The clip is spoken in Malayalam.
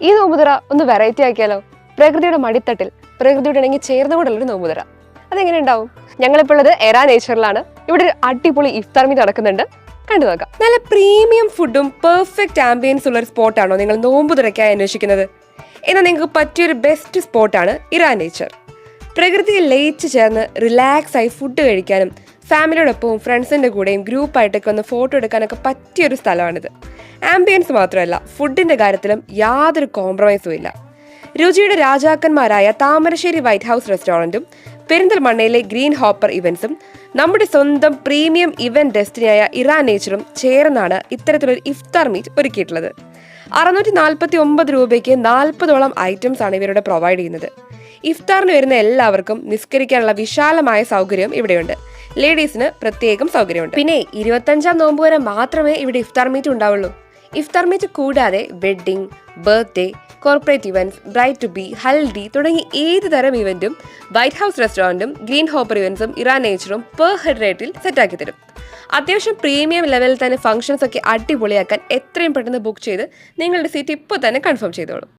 ഈ നോമ്പുതുറ ഒന്ന് വെറൈറ്റി ആക്കിയാലോ? പ്രകൃതിയുടെ മടിത്തട്ടിൽ പ്രകൃതിയുടെ ഇണങ്ങി ചേർന്നുകൊണ്ടുള്ളൊരു നോമ്പുതുറ. അതെങ്ങനെ ഉണ്ടാവും? ഞങ്ങളിപ്പോൾ ഉള്ളത് എറാ നേച്ചറിലാണ്. ഇവിടെ ഒരു അടിപൊളി ഇഫ്താർ മീറ്റ് നടക്കുന്നുണ്ട്. കണ്ടു നോക്കാം. നല്ല പ്രീമിയം ഫുഡും പെർഫെക്റ്റ് ആംബിയൻസ് ഉള്ള ഒരു സ്പോട്ടാണോ നിങ്ങൾ നോമ്പുതുറയ്ക്കായി അന്വേഷിക്കുന്നത്? എന്നാൽ നിങ്ങൾക്ക് പറ്റിയൊരു ബെസ്റ്റ് സ്പോട്ടാണ് ഇറാ നേച്ചർ പ്രകൃതിയിൽ ലയിച്ച് ചേർന്ന് റിലാക്സ് ആയി ഫുഡ് കഴിക്കാനും ഫാമിലിയോടൊപ്പവും ഫ്രണ്ട്സിന്റെ കൂടെയും ഗ്രൂപ്പായിട്ടൊക്കെ ഒന്ന് ഫോട്ടോ എടുക്കാനൊക്കെ പറ്റിയൊരു സ്ഥലമാണിത്. ആംബിയൻസ് മാത്രമല്ല ഫുഡിന്റെ കാര്യത്തിലും യാതൊരു കോംപ്രമൈസും ഇല്ല. രുചിയുടെ രാജാക്കന്മാരായ താമരശ്ശേരി വൈറ്റ് ഹൗസ് റെസ്റ്റോറന്റും പെരിന്തൽമണ്ണയിലെ ഗ്രീൻ ഹോപ്പർ ഇവൻസും നമ്മുടെ സ്വന്തം പ്രീമിയം ഇവന്റ് ഡെസ്റ്റിനിയായ ഇറാൻ നേച്ചറും ചേർന്നാണ് ഇത്തരത്തിലൊരു ഇഫ്താർ മീറ്റ് ഒരുക്കിയിട്ടുള്ളത്. അറുന്നൂറ്റി നാൽപ്പത്തി ഒമ്പത് രൂപയ്ക്ക് നാൽപ്പതോളം ഐറ്റംസ് ആണ് ഇവരുടെ പ്രൊവൈഡ് ചെയ്യുന്നത്. ഇഫ്താറിന് വരുന്ന എല്ലാവർക്കും നിസ്കരിക്കാനുള്ള വിശാലമായ സൗകര്യം ഇവിടെയുണ്ട്. ലേഡീസിന് പ്രത്യേകം സൗകര്യമുണ്ട്. പിന്നെ ഇരുപത്തഞ്ചാം നോമ്പ് വരെ മാത്രമേ ഇവിടെ ഇഫ്താർ മീറ്റ് ഉണ്ടാവുള്ളൂ. ഇഫ്താർ മീറ്റ് കൂടാതെ wedding birthday corporate events bride to be haldi തുടങ്ങി ഏത് തരം ഇവന്റും വൈറ്റ് ഹൗസ് റെസ്റ്റോറന്റും ഗ്രീൻ ഹോപ്പർ ഇവന്റ്സും ഇറാൻ നേച്ചറും പെർ ഹെഡ് റേറ്റിൽ സെറ്റാക്കി തരും. അത്യാവശ്യം പ്രീമിയം ലെവലിൽ തന്നെ ഫംഗ്ഷൻസ് ഒക്കെ അടിപൊളിയാക്കാൻ എത്രയും പെട്ടെന്ന് ബുക്ക് ചെയ്ത് നിങ്ങളുടെ സീറ്റ് ഇപ്പോൾ തന്നെ കൺഫേം ചെയ്തോളൂ.